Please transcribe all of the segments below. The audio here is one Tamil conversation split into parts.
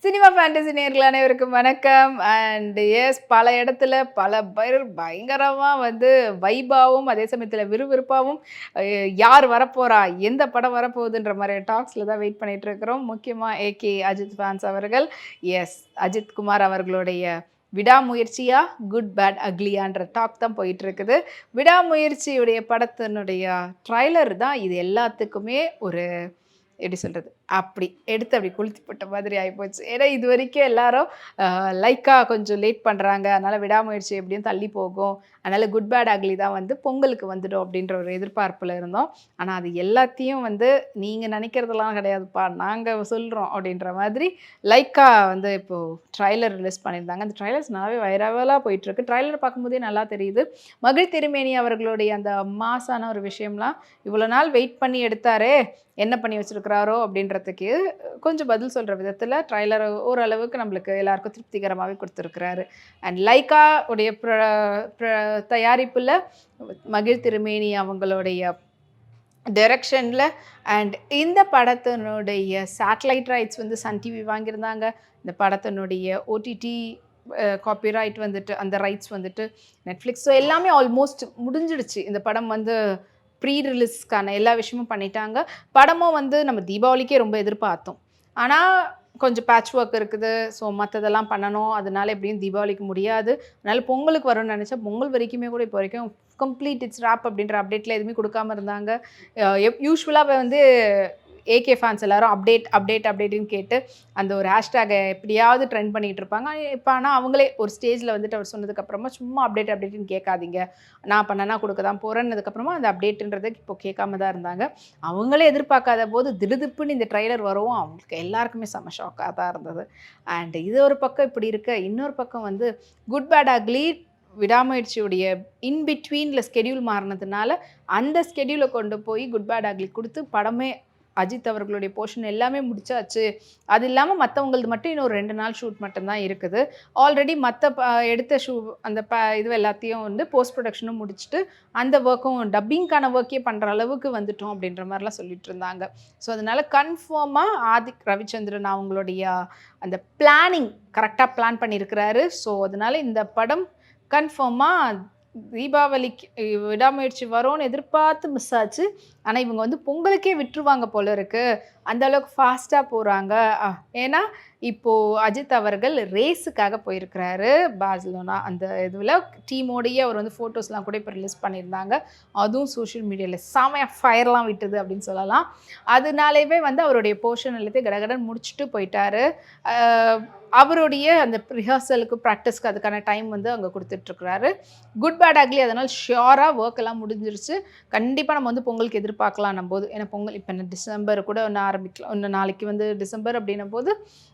சினிமா ஃபேண்டசி நேர்கள் அனைவருக்கும் வணக்கம். அண்ட் எஸ் பல இடத்துல பல பேர் பயங்கரமாக வந்து வைபாவும் அதே சமயத்தில் விறுவிறுப்பாகவும் யார் வரப்போகிறா எந்த படம் வரப்போகுதுன்ற மாதிரி டாக்ஸில் தான் வெயிட் பண்ணிகிட்டு இருக்கிறோம். முக்கியமாக ஏகே அஜித் ஃபேன்ஸ் அவர்கள் எஸ் அஜித் குமார் அவர்களுடைய விடாமுயற்சியா குட் பேட் அக்லியான்ற டாக் தான் போயிட்டு இருக்குது. விடாமுயற்சியுடைய படத்தினுடைய ட்ரைலர் தான் இது எல்லாத்துக்குமே ஒரு எப்படி சொல்கிறது அப்படி எடுத்து அப்படி கொளுத்தி போட்ட மாதிரி ஆகிப்போச்சு ஏன்னா இது வரைக்கும் எல்லாரும் லைக்காக கொஞ்சம் லேட் பண்ணுறாங்க அதனால் விடாமுயற்சி எப்படியும் தள்ளி போகும். அதனால் குட் பேட் அக்லி தான் வந்து பொங்கலுக்கு வந்துடும் அப்படின்ற ஒரு எதிர்பார்ப்பில் இருந்தோம். ஆனால் அது எல்லாத்தையும் வந்து நீங்கள் நினைக்கிறதெல்லாம் கிடையாதுப்பா. நாங்கள் சொல்கிறோம் அப்படின்ற மாதிரி லைக்கா வந்து இப்போது ட்ரைலர் ரிலீஸ் பண்ணியிருந்தாங்க. அந்த ட்ரைலர்ஸ் நல்லாவே வைரவலாக போயிட்டுருக்கு. ட்ரைலர் பார்க்கும்போதே நல்லா தெரியுது. மகிழ் திருமேனி அவர்களுடைய அந்த மாசான ஒரு விஷயம்லாம் இவ்வளோ நாள் வெயிட் பண்ணி எடுத்தாரே. என்ன பண்ணி வச்சிருக்கிறாரோ அப்படின்றதுக்கு கொஞ்சம் பதில் சொல்கிற விதத்தில் ட்ரைலர் ஓரளவுக்கு நம்மளுக்கு எல்லாருக்கும் திருப்திகரமாகவே கொடுத்துருக்குறாரு. அண்ட் லைக்கா உடைய தயாரிப்பில் மகிழ் திருமேனி அவங்களுடைய டைரக்ஷனில் அண்ட் இந்த படத்தினுடைய சேட்டலைட் ரைட்ஸ் வந்து சன் டிவி வாங்கியிருந்தாங்க. இந்த படத்தினுடைய ஓடிடி காப்பிரைட் வந்துட்டு அந்த ரைட்ஸ் வந்துட்டு நெட்ஃப்ளிக்ஸ் ஸோ எல்லாமே ஆல்மோஸ்ட் முடிஞ்சிடுச்சு. இந்த படம் வந்து ப்ரீ ரிலீஸ்க்கான எல்லா விஷயமும் பண்ணிட்டாங்க. படமும் வந்து நம்ம தீபாவளிக்கே ரொம்ப எதிர்பார்த்தோம். ஆனால் கொஞ்சம் பேட்ச் ஒர்க் இருக்குது. ஸோ மற்றதெல்லாம் பண்ணணும். அதனால எப்படியும் தீபாவளிக்கு முடியாது. அதனால் பொங்கலுக்கு வரும்னு நினச்சா பொங்கல் வரைக்குமே கூட இப்போ வரைக்கும் கம்ப்ளீட் இட்ஸ் ரேப் அப்படின்ற அப்டேட்டில் எதுவுமே கொடுக்காம இருந்தாங்க. யூஸ்வலாக வந்து ஏகே ஃபேன்ஸ் எல்லாரும் அப்டேட் அப்டேட் அப்டேட்டுன்னு கேட்டு அந்த ஒரு ஹேஷ்டேகை எப்படியாவது ட்ரெண்ட் பண்ணிகிட்டு இருப்பாங்க. இப்போ ஆனால் அவங்களே ஒரு ஸ்டேஜில் வந்துட்டு அவர் சொன்னதுக்கப்புறமா சும்மா அப்டேட் அப்டேட்டுன்னு கேட்காதீங்க. நான் பண்ணனா கொடுக்க தான் போகிறேன்னதுக்கப்புறமா அந்த அப்டேட்டுன்றது இப்போ கேட்காம தான் இருந்தாங்க. அவங்களே எதிர்பார்க்காத போது திடுதிப்புன்னு இந்த ட்ரெய்லர் வரவும் அவங்களுக்கு எல்லாருக்குமே செம்ம ஷாக்காக தான் இருந்தது. அண்ட் இது ஒரு பக்கம் இப்படி இருக்க. இன்னொரு பக்கம் வந்து குட் பேட் அக்லி விடாமுயற்சியுடைய இன்பிட்வீனில் ஸ்கெடியூல் மாறினதுனால அந்த ஸ்கெடியூலை கொண்டு போய் குட் பேட் அக்லி கொடுத்து படமே அஜித் அவர்களுடைய போர்ஷன் எல்லாமே முடிச்சாச்சு. அது இல்லாமல் மற்றவங்களது மட்டும் இன்னும் ஒரு ரெண்டு நாள் ஷூட் மட்டும்தான் இருக்குது. ஆல்ரெடி மற்ற எடுத்த ஷூ அந்த ப இது எல்லாத்தையும் வந்து போஸ்ட் ப்ரொடக்ஷனும் முடிச்சுட்டு அந்த ஒர்க்கும் டப்பிங்க்கான ஒர்க்கே பண்ணுற அளவுக்கு வந்துட்டோம் அப்படின்ற மாதிரிலாம் சொல்லிட்டு இருந்தாங்க. ஸோ அதனால் கன்ஃபார்மாக ஆதிக் ரவிச்சந்திரன் அவங்களுடைய அந்த பிளானிங் கரெக்டாக பிளான் பண்ணியிருக்கிறாரு. ஸோ அதனால இந்த படம் கன்ஃபார்மாக தீபாவளிக்கு விடாமுயற்சி வரும்னு எதிர்பார்த்து மிஸ் ஆச்சு. ஆனால் இவங்க வந்து பொங்கலுக்கே விட்டுருவாங்க போல இருக்கு. அந்த அளவுக்கு ஃபாஸ்ட்டாக போகிறாங்க ஏன்னா இப்போது அஜித் அவர்கள் ரேஸுக்காக போயிருக்கிறாரு. பார்சலோனா அந்த இதில் டீமோடையே அவர் வந்து ஃபோட்டோஸ்லாம் கூட இப்போ ரிலீஸ் பண்ணியிருந்தாங்க. அதுவும் சோஷியல் மீடியாவில் செமையாக ஃபயர்லாம் விட்டுது அப்படின்னு சொல்லலாம். அதனாலேயே வந்து அவருடைய போர்ஷன் எல்லாத்தையும் கடகடன் முடிச்சுட்டு போயிட்டாரு. அவருடைய அந்த ரிஹர்சலுக்கு ப்ராக்டிஸ்க்கு அதுக்கான டைம் வந்து அங்கே கொடுத்துட்ருக்குறாரு குட் பேட் அக்லி அதனால் ஷியோராக ஒர்க் எல்லாம் முடிஞ்சிருச்சு. கண்டிப்பாக நம்ம வந்து பொங்கலுக்கு எதிர்பார்க்கலாம் நம்ம போது ஏன்னா பொங்கல் இப்போ என்ன டிசம்பர் கூட ஒன்று ஆரம்பிக்கலாம் ஒன்று நாளைக்கு வந்து டிசம்பர் அப்படின்னும் போது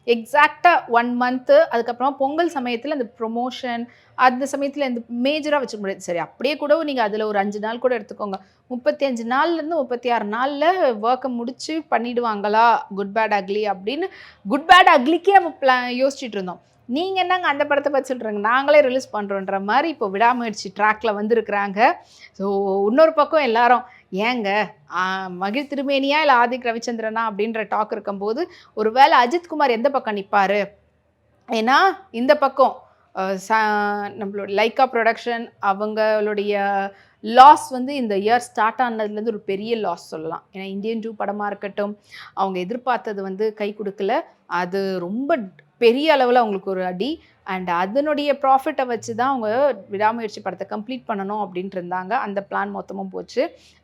எக்ஸாக்டாக ஒன் மந்த்து அதுக்கப்புறமா பொங்கல் சமயத்தில் அந்த ப்ரொமோஷன் அந்த சமயத்தில் இந்த மேஜராக வச்சுக்க முடியாது. சரி அப்படியே கூட நீங்கள் அதில் ஒரு அஞ்சு நாள் கூட எடுத்துக்கோங்க. முப்பத்தி அஞ்சு நாள்லேருந்து முப்பத்தி ஆறு நாளில் ஒர்க்கை முடித்து பண்ணிடுவாங்களா? குட் பேட் அக்லி அப்படின்னு குட் பேட் அக்லிக்கே நம்ம பிளா யோசிச்சுட்டு இருந்தோம். நீங்கள் என்னங்க அந்த படத்தை பற்றி சொல்கிறீங்க நாங்களே ரிலீஸ் பண்ணுறோன்ற மாதிரி இப்போ விடாமுயற்சி ட்ராக்ல வந்திருக்கிறாங்க. ஸோ இன்னொரு பக்கம் எல்லாரும் ஏங்க மகிழ் திருமேனியா இல்லை ஆதிக் ரவிச்சந்திரனா அப்படின்ற டாக் இருக்கும்போது ஒருவேளை வேளை அஜித்குமார் எந்த பக்கம் நிற்பாரு ஏன்னா இந்த பக்கம் ச- நம்மளோட லைக்கா ப்ரொடக்ஷன் அவங்களுடைய லாஸ் வந்து இந்த இயர் ஸ்டார்ட் ஆனதுலேருந்து ஒரு பெரிய லாஸ் சொல்லலாம். ஏன்னா இந்தியன் டூ படமாக இருக்கட்டும் அவங்க எதிர்பார்த்தது வந்து கை கொடுக்கல. அது ரொம்ப பெரிய அளவில் அவங்களுக்கு ஒரு அடி. அண்ட் அதனுடைய ப்ராஃபிட்டை வச்சு தான் அவங்க விடாமுயற்சி படத்தை கம்ப்ளீட் பண்ணணும் அப்படின்ட்டு இருந்தாங்க. அந்த பிளான் மொத்தமும் போச்சு.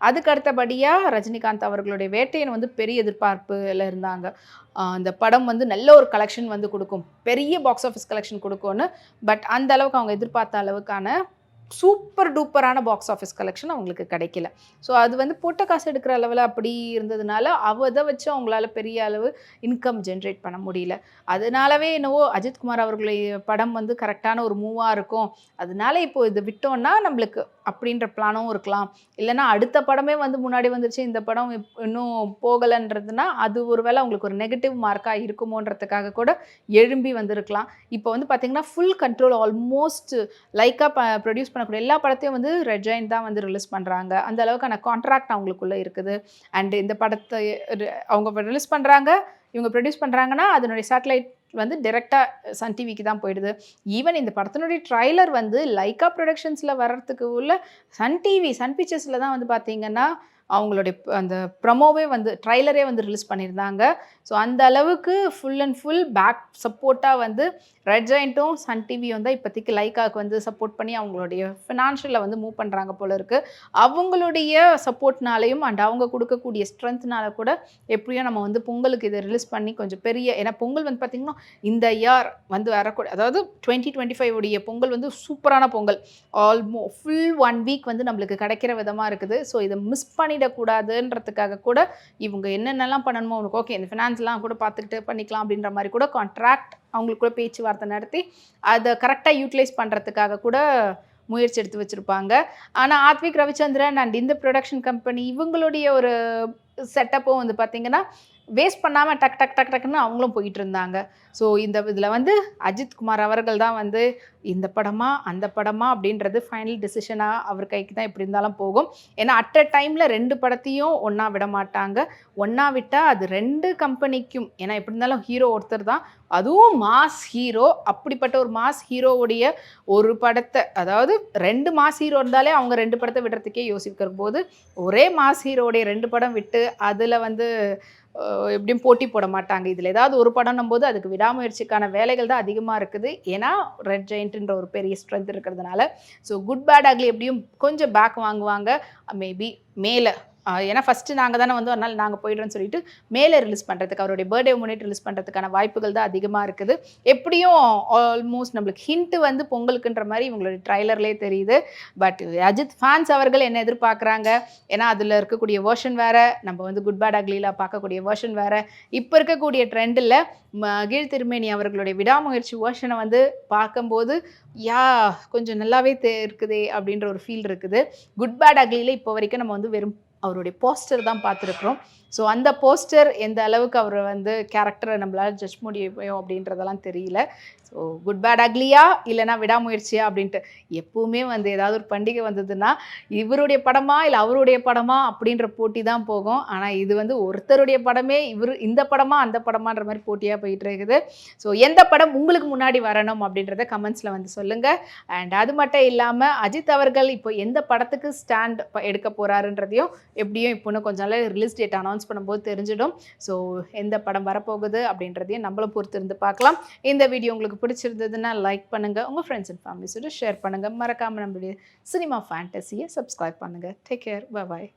அதுக்கு அடுத்தபடியாக ரஜினிகாந்த் அவர்களுடைய வேட்டையன் வந்து பெரிய எதிர்பார்ப்பில் இருந்தாங்க. அந்த படம் வந்து நல்ல ஒரு கலெக்ஷன் வந்து கொடுக்கும். பெரிய பாக்ஸ் ஆஃபீஸ் கலெக்ஷன் கொடுக்கும்னு. பட் அந்த அளவுக்கு அவங்க எதிர்பார்த்த அளவுக்கான சூப்பர் டூப்பரான பாக்ஸ் ஆஃபீஸ் கலெக்ஷன் அவங்களுக்கு கிடைக்கல. ஸோ அது வந்து போட்ட காசு எடுக்கிற அளவில் அப்படி இருந்ததுனால அவ அதை வச்சு அவங்களால பெரிய அளவு இன்கம் ஜென்ரேட் பண்ண முடியல. அதனாலவே என்னவோ அஜித்குமார் அவர்களுடைய படம் வந்து கரெக்டான ஒரு மூவாக இருக்கும். அதனால இப்போ இது விட்டோம்னா நம்மளுக்கு அப்படின்ற பிளானும் இருக்கலாம். இல்லைன்னா அடுத்த படமே வந்து முன்னாடி வந்துருச்சு இந்த படம் இன்னும் போகலைன்றதுனா அது ஒரு வேளை அவங்களுக்கு ஒரு நெகட்டிவ் மார்க்காக இருக்குமோன்றதுக்காக கூட எழும்பி வந்திருக்கலாம். இப்போ வந்து பார்த்தீங்கன்னா ஃபுல் கண்ட்ரோல் ஆல்மோஸ்ட் லைக்காக ப ப்ரொடியூஸ் பண்ணக்கூடிய எல்லா படத்தையும் வந்து ரெட் தான் வந்து ரிலீஸ் பண்ணுறாங்க அந்த அளவுக்கான கான்ட்ராக்ட் அவங்களுக்குள்ளே இருக்குது. அண்ட் இந்த படத்தை அவங்க ரிலீஸ் பண்ணுறாங்க இவங்க ப்ரொடியூஸ் பண்ணுறாங்கன்னா அதனுடைய சேட்டலைட் வந்து டிரெக்டாக சன் டிவிக்கு தான் போயிடுது. ஈவன் இந்த படத்தினுடைய ட்ரைலர் வந்து லைக்கா ப்ரொடக்ஷன்ஸில் வர்றதுக்கு உள்ள சன் டிவி சன் பிக்சர்ஸில் தான் வந்து பார்த்தீங்கன்னா அவங்களுடைய அந்த ப்ரமோவே வந்து ட்ரைலரே வந்து ரிலீஸ் பண்ணியிருந்தாங்க. ஸோ அந்த அளவுக்கு ஃபுல் அண்ட் ஃபுல் பேக் சப்போர்ட்டாக வந்து ரெட் ஜாயிண்ட்டும் சன் டிவியும் தான் இப்போதைக்கு லைக்காவுக்கு வந்து சப்போர்ட் பண்ணி அவங்களுடைய ஃபினான்ஷியலில் வந்து மூவ் பண்ணுறாங்க போல இருக்குது அவங்களுடைய சப்போர்ட்னாலையும் அண்ட் அவங்க கொடுக்கக்கூடிய ஸ்ட்ரென்த்னால கூட எப்படியோ நம்ம வந்து பொங்கலுக்கு இதை ரிலீஸ் பண்ணி கொஞ்சம் பெரிய ஏன்னா பொங்கல் வந்து பார்த்திங்கன்னா இந்த இயர் வந்து வரக்கூடிய அதாவது டுவெண்ட்டி டுவெண்ட்டி ஃபைவ் உடைய பொங்கல் வந்து சூப்பரான Pongal. Almost full one week வந்து நம்மளுக்கு கிடைக்கிற விதமாக இருக்குது. ஸோ இதை மிஸ் பண்ணி பண்ணிடக்கூடாதுன்றதுக்காக கூட இவங்க என்னென்னலாம் பண்ணணுமோ உனக்கு ஓகே இந்த ஃபினான்ஸ்லாம் கூட பார்த்துக்கிட்டு பண்ணிக்கலாம் அப்படின்ற மாதிரி கூட கான்ட்ராக்ட் அவங்களுக்கு கூட பேச்சுவார்த்தை நடத்தி அதை கரெக்டாக யூட்டிலைஸ் பண்ணுறதுக்காக கூட முயற்சி எடுத்து வச்சுருப்பாங்க. ஆனால் ஆத்விக் ரவிச்சந்திரன் அண்ட் இந்த ப்ரொடக்ஷன் கம்பெனி இவங்களுடைய ஒரு செட்டப்பும் வந்து பார்த்திங்கன்னா வேஸ்ட் பண்ணாமல் டக் டக் டக் டக்குன்னு அவங்களும் போயிட்டு இருந்தாங்க ஸோ இந்த இதில் வந்து அஜித் குமார் அவர்கள் தான் வந்து இந்த படமா அந்த படமா அப்படின்றது ஃபைனல் டிசிஷனாக அவர் கைக்கு தான் எப்படி இருந்தாலும் போகும். ஏன்னா அட் அ டைமில் ரெண்டு படத்தையும் ஒன்றா விட மாட்டாங்க. ஒன்றா விட்டால் அது ரெண்டு கம்பெனிக்கும் ஏன்னா எப்படி இருந்தாலும் ஹீரோ ஒருத்தர் தான். அதுவும் மாஸ் ஹீரோ அப்படிப்பட்ட ஒரு மாஸ் ஹீரோவுடைய ஒரு படத்தை அதாவது ரெண்டு மாஸ் ஹீரோ இருந்தாலே அவங்க ரெண்டு படத்தை விடுறதுக்கே யோசிக்கிற போது ஒரே மாஸ் ஹீரோடைய ரெண்டு படம் விட்டு அதில் வந்து எப்படியும் போட்டி போட மாட்டாங்க. இதில் ஏதாவது ஒரு படம்னும் போது அதுக்கு விடாமுயற்சிக்கான வேலைகள் தான் அதிகமாக இருக்குது. ஏன்னா ரெட் ஜெயின்ட்ன்ற ஒரு பெரிய ஸ்ட்ரென்த் இருக்கிறதுனால. ஸோ குட் பேட் அக்லி எப்படியும் கொஞ்சம் பேக் வாங்குவாங்க. மேபி மேலே ஏன்னா ஃபஸ்ட்டு நாங்கள் தானே வந்து ஒரு நாள் நாங்கள் போயிடுறோம்னு சொல்லிட்டு மேலே ரிலீஸ் பண்ணுறதுக்கு அவருடைய பர்த்டே முன்னிட்டு ரிலீஸ் பண்ணுறதுக்கான வாய்ப்புகள் தான் அதிகமாக இருக்குது. எப்படியும் ஆல்மோஸ்ட் நம்மளுக்கு ஹிண்ட்டு வந்து பொங்கலுக்குன்ற மாதிரி இவங்களுடைய ட்ரைலர்லேயே தெரியுது. பட் அஜித் ஃபேன்ஸ் அவர்கள் என்ன எதிர்பார்க்குறாங்க? ஏன்னா அதில் இருக்கக்கூடிய வேர்ஷன் வேறு நம்ம வந்து குட் பேட் அக்லீலா பார்க்கக்கூடிய வேர்ஷன் வேறு. இப்போ இருக்கக்கூடிய ட்ரெண்டில் மகிழ் திருமேனி அவர்களுடைய விடாமுயற்சி வேர்ஷனை வந்து பார்க்கும்போது யா கொஞ்சம் நல்லாவே தே இருக்குதே அப்படின்ற ஒரு ஃபீல் இருக்குது. குட் பேட் அக்லியில் இப்போ வரைக்கும் நம்ம வந்து வெறும் அவருடைய போஸ்டர் தான் பார்த்துருக்குறோம். ஸோ அந்த போஸ்டர் எந்த அளவுக்கு அவர் வந்து கேரக்டரை நம்மளால் ஜட்ஜ் முடியும் அப்படின்றதெல்லாம் தெரியல. ஸோ குட் பேட் அக்லியா இல்லைனா விடாமுயற்சியா? அப்படின்ட்டு எப்பவுமே வந்து ஏதாவது ஒரு பண்டிகை வந்ததுன்னா இவருடைய படமா? இல்லை அவருடைய படமா? அப்படின்ற போட்டி தான் போகும். ஆனால் இது வந்து ஒருத்தருடைய படமே இவர் இந்த படமா அந்த படமான்ற மாதிரி போட்டியாக போயிட்டு இருக்குது. ஸோ எந்த படம் உங்களுக்கு முன்னாடி வரணும் அப்படின்றத கமெண்ட்ஸில் வந்து சொல்லுங்கள் அண்ட் அது மட்டும் இல்லாமல் அஜித் அவர்கள் இப்போ எந்த படத்துக்கு ஸ்டாண்ட் எடுக்க போகிறாருன்றதையும் எப்படியும் இப்போ இன்னும் கொஞ்ச நாள் ரிலீஸ் டேட் அனௌன்ஸ் பண்ணும்போது தெரிஞ்சிடும். ஸோ எந்த படம் வரப்போகுது அப்படின்றதையும் நம்மளும் பொறுத்து இருந்து பார்க்கலாம். இந்த வீடியோ உங்களுக்கு பிடிச்சிருந்ததுன்னா லைக் பண்ணுங்கள் உங்கள் ஃப்ரெண்ட்ஸ் அண்ட் ஃபேமிலிஸோட ஷேர் பண்ணுங்கள் மறக்காமல் நம்மளுடைய சினிமா ஃபேண்டஸியை சப்ஸ்கிரைப் பண்ணுங்கள் டேக் கேர் பாய்